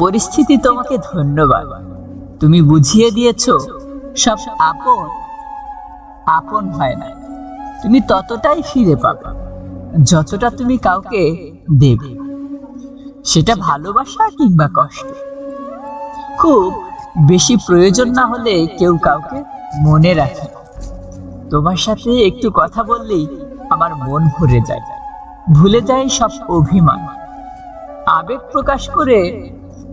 পরিস্থিতি তোমাকে ধন্যবাদ। তুমি বুঝিয়ে দিয়েছ, সব আপন আপন হয় না। তুমি ততটাই ফিরে পাবে, যতটা তুমি কাউকে দেবে। সেটা ভালোবাসা কিংবা কষ্ট। খুব বেশি প্রয়োজন না হলে কেউ কাউকে মনে রাখে। তোমার সাথে একটু কথা বললেই আমার মন ভরে যায়। ভুলে যায় সব অভিমান। আবেগ প্রকাশ করে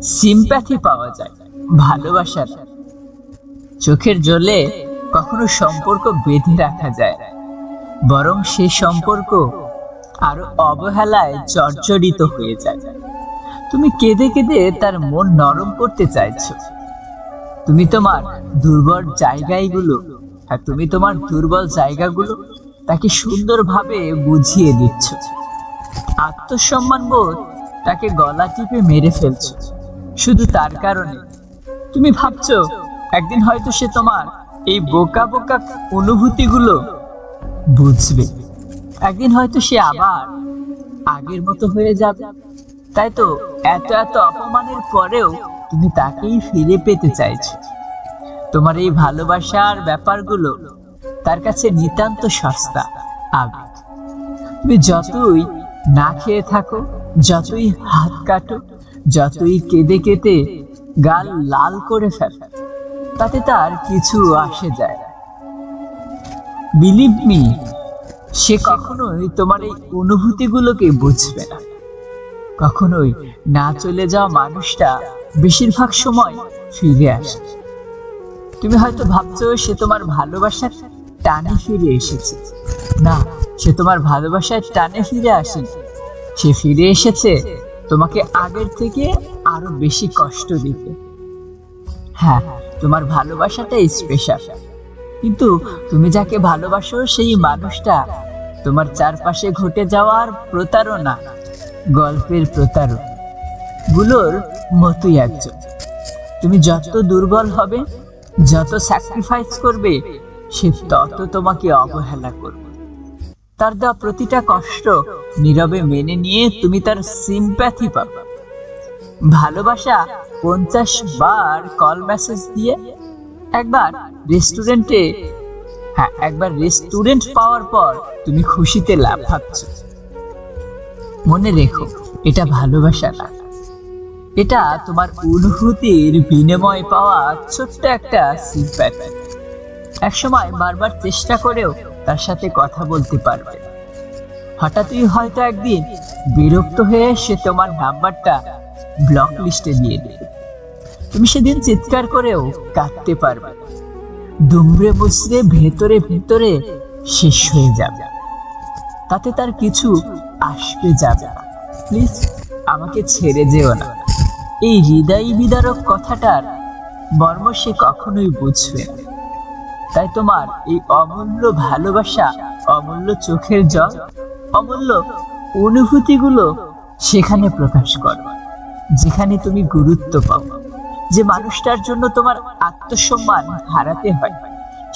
সিম্প্যাথি পাওয়া যায় ভালোবাসার চোখের জলে কখনো সম্পর্ক বেঁধে রাখা যায়, বরং সে সম্পর্ক আরও অবহেলায় জর্জরিত হয়ে যায়। তুমি কেঁদে কেঁদে তার মন নরম করতে চাইছো। তুমি তোমার দুর্বল জায়গাগুলো আর তুমি তোমার দুর্বল জায়গাগুলো তাকে সুন্দরভাবে বুঝিয়ে দিচ্ছ। আত্মসম্মান বোধ তাকে গলা টিপে মেরে ফেলছো। শুধু তার কারণে। তুমি ভাবছ, একদিন হয়তো সে তোমার এই বোকা বোকা অনুভূতিগুলো বুঝবে। একদিন হয়তো সে আবার আগের মতো হয়ে যাবে। তাই তো এত এত অপমানের পরেও তুমি তাকেই ফিরে পেতে চাইছো। তোমার এই ভালোবাসার ব্যাপারগুলো তার কাছে নিতান্ত সস্তা, আবেগ। তুমি যতই না খেয়ে থাকো, যতই হাত কাটো যতই কেঁদে কেটে গাল লাল করে ফেলো, তাতে তার কিছু আসে যায় বিলিভ মি সে কখনোই তোমার এই অনুভূতিগুলোকে বুঝবে না। কখনোই না চলে যাওয়া মানুষটা বেশিরভাগ সময় ফিরে আসে। তুমি হয়তো ভাবছ সে তোমার ভালোবাসার টানে ফিরে এসেছে। না, সে তোমার ভালোবাসার টানে ফিরে আসেনি। সে ফিরে এসেছে তোমাকে আগের থেকে আরও বেশি কষ্ট দিতে হ্যাঁ তোমার ভালোবাসাটা স্পেশাল কিন্তু তুমি যাকে ভালোবাসো, সেই মানুষটা তোমার চারপাশে ঘটে যাওয়ার প্রতারণা, গল্পের প্রতারক। গুলোর মতোই একজন। তুমি যত দুর্বল হবে, যত স্যাক্রিফাইস করবে, সে তত তোমাকে অবহেলা করবে। তার দেওয়া প্রতিটা কষ্ট নীরবে মেনে নিয়ে তুমি তার সিম্প্যাথি পাবে। ভালোবাসা পঞ্চাশ বার কল মেসেজ দিয়ে একবার রেস্টুরেন্টে হ্যাঁ একবার রেস্টুরেন্ট পাওয়ার পর তুমি খুশিতে লাফাচ্ছ মনে রেখো, এটা ভালোবাসা না। এটা তোমার অনুভূতির বিনিময় পাওয়া ছোট্ট একটা সিম্প্যাথি একসময় বারবার চেষ্টা করেও তার সাথে কথা বলতে পারবে। হঠাৎই হয়তো একদিন বিরক্ত হয়ে সে তোমার নাম্বারটা ব্লক লিস্টে দিয়ে দেবে। তুমি সেদিন চিৎকার করেও কাঁদতে পারবে। দুমড়ে মুচড়ে ভেতরে ভেতরে শেষ হয়ে যাবে। তাতে তার কিছু আসবে যাবে না। প্লিজ আমাকে ছেড়ে যেও না। এই হৃদয় বিদারক কথাটার মর্ম সে কখনোই বুঝবে না। তাই তোমার এই অমূল্য ভালোবাসা, অমূল্য চোখের জল, অমূল্য অনুভূতিগুলো সেখানে প্রকাশ করো, যেখানে তুমি গুরুত্ব পাও, যে মানুষটার জন্য তোমার আত্মসম্মান হারাতে হয়।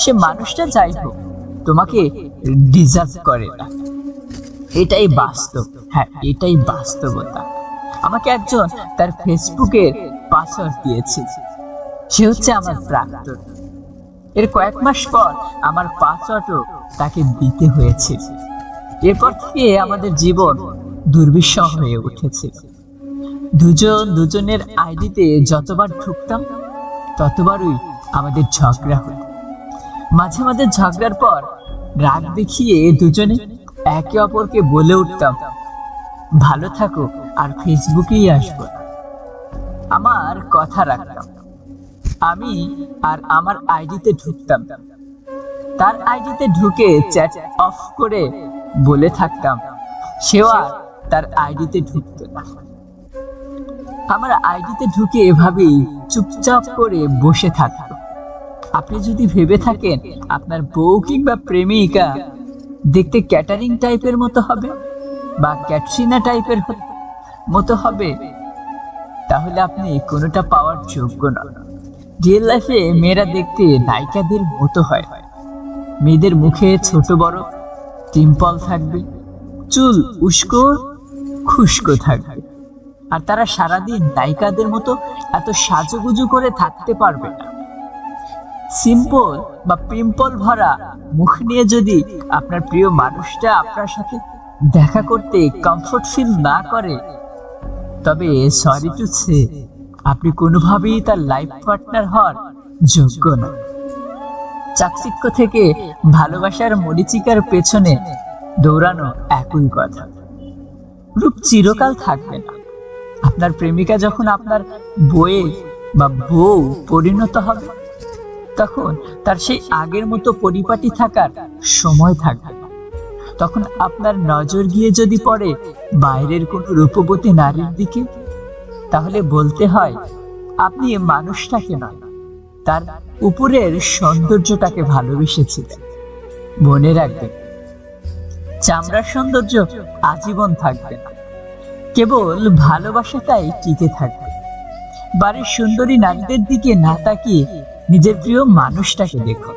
সে মানুষটা যাই হোক, তোমাকে ডিজার্ভ করে না। এটাই বাস্তব হ্যাঁ এটাই বাস্তবতা। আমাকে একজন তার ফেসবুকের পাসওয়ার্ড দিয়েছে। সে হচ্ছে আমার প্রাক্তন। এর কয়েক মাস পর আমার পাসওয়ার্ডও তাকে দিতে হয়েছে। এরপর থেকে আমাদের জীবন দুর্বিষহ হয়ে উঠেছে। দুজন দুজনের আইডিতে যতবার ঢুকতাম, ততবারই আমাদের ঝগড়া হতো। মাঝে মাঝে ঝগড়ার পর রাগ দেখিয়ে দুজনে একে অপরকে বলে উঠতাম, ভালো থাকো, আর ফেসবুকেই আসব। আমার কথা রাখতাম। আমি আর আমার আইডিতে ঢুকতাম। তার আইডিতে ঢুকে চ্যাট অফ করে বলে থাকতাম, সেও আর তার আইডিতে ঢুকতো না। আমার আইডিতে ঢুকে এভাবেই চুপচাপ করে বসে থাকতো। আপনি যদি ভেবে থাকেন আপনার বউ কিংবা প্রেমিকা দেখতে ক্যাটারিং টাইপের মতো হবে বা ক্যাটরিনা টাইপের মতো হবে, তাহলে আপনি কোনোটা পাওয়ার যোগ্য নন। রিয়েল লাইফে মেয়েরা দেখতে নায়িকাদের মতো হয়। মেয়েদের মুখে ছোট বড় টিম্পল থাকবে, চুল উস্কো, খুস্কো থাকবে। আর তারা সারাদিন নায়িকাদের মতো এত সাজুগুজু করে থাকতে পারবে না। সিম্পল বা পিম্পল ভরা মুখ নিয়ে যদি আপনার প্রিয় মানুষটা আপনার সাথে দেখা করতে কমফোর্ট ফিল না করে, তবে সরি টু সে আপনি কোনোভাবেই তার লাইফ পার্টনার হওয়ার যোগ্য না। চাকচিক্য থেকে ভালোবাসার মরিচিকার পেছনে দৌড়ানো একই কথা। রূপ চিরকাল থাকবে না। আপনার প্রেমিকা যখন আপনার বইয়ের বা বউ পরিণত হবে, তখন তার সেই আগের মতো পরিপাটি থাকার সময় থাকবে না। তখন আপনার নজর গিয়ে যদি পড়ে বাইরের কোনো রূপবতী নারীর দিকে তাহলে বলতে হয়, আপনি মানুষটাকে নয়, তার উপরের সৌন্দর্যটাকে ভালোবেসেছিলেন। মনে রাখবেন, চামড়ার সৌন্দর্য আজীবন থাকবে না। কেবল ভালোবাসাটাই টিকে থাকবে। বাড়ির সুন্দরী নারীদের দিকে না তাকিয়ে নিজের প্রিয় মানুষটাকে দেখো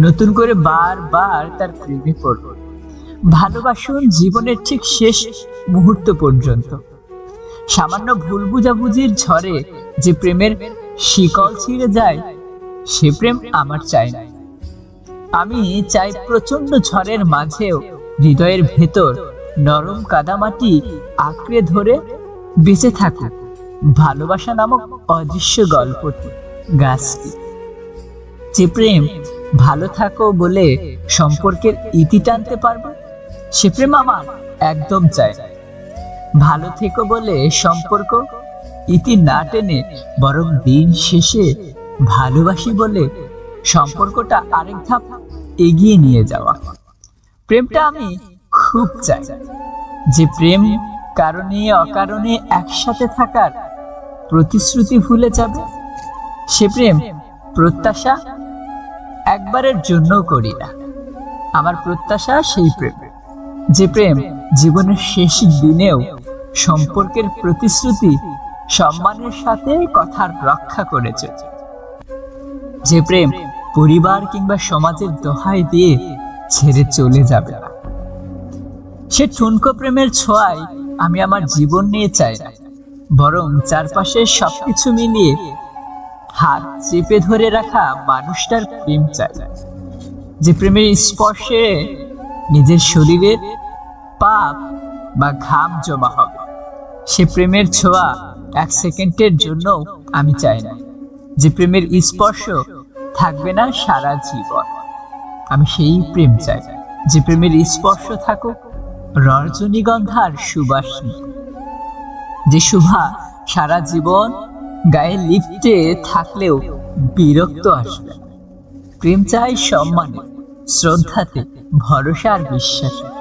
নতুন করে বারবার তার প্রেমে পড়ো ভালোবাসুন জীবনের ঠিক শেষ মুহূর্ত পর্যন্ত। সামান্য ভুল বুঝাবুঝির ঝড়ে যে প্রেমের শিকল ছিঁড়ে যায়, সে প্রেম আমার চাই না। আমি চাই প্রচণ্ড ঝড়ের মাঝেও হৃদয়ের ভেতর নরম কাদামাটি আঁকড়ে ধরে বেঁচে থাকুক ভালোবাসা নামক অদৃশ্য গল্পটি, গাছটি। যে প্রেম ভালো থাকো বলে সম্পর্কের ইতি টানতে পারবে, সে প্রেম আমার একদম না। ভালো থেকো বলে সম্পর্ক? ইতি না টেনে বরং দিন শেষে ভালোবাসি বলে সম্পর্কটা আরেক ধাপ এগিয়ে নিয়ে যাওয়া। প্রেমটা আমি খুব চাই। যে প্রেম কারণে অকারণে একসাথে থাকার প্রতিশ্রুতি ভুলে যাবে, সে প্রেম প্রত্যাশা একবারের জন্য করি না। আমার প্রত্যাশা সেই প্রেম। যে প্রেম জীবনের শেষ দিনেও সম্পর্কের প্রতিশ্রুতি সম্মানের সাথে কথার রক্ষা করেছে। যে প্রেম পরিবার কিংবা সমাজের দোহাই দিয়ে ছেড়ে চলে যাবে না। সে ঠুনকো প্রেমের ছোঁয়ায় আমি আমার জীবন নিয়ে চাই না। বরং চারপাশে সবকিছু মিলিয়ে হাত চেপে ধরে রাখা মানুষটার প্রেম চাই। যে প্রেমের স্পর্শে নিজের শরীরের পাপ বা ঘাম জমা হবে। সে প্রেমের ছোঁয়া এক সেকেন্ডের জন্য আমি চাই না। যে প্রেমের স্পর্শ থাকবে না সারা জীবন। আমি সেই প্রেম চাই। যে প্রেমের স্পর্শ থাকুক রজনীগন্ধার সুবাস যে শুভা সারা জীবন গায়ে লিফটে থাকলেও বিরক্ত আসবে প্রেম চাই সম্মানে, শ্রদ্ধাতে ভরসা আর বিশ্বাসে।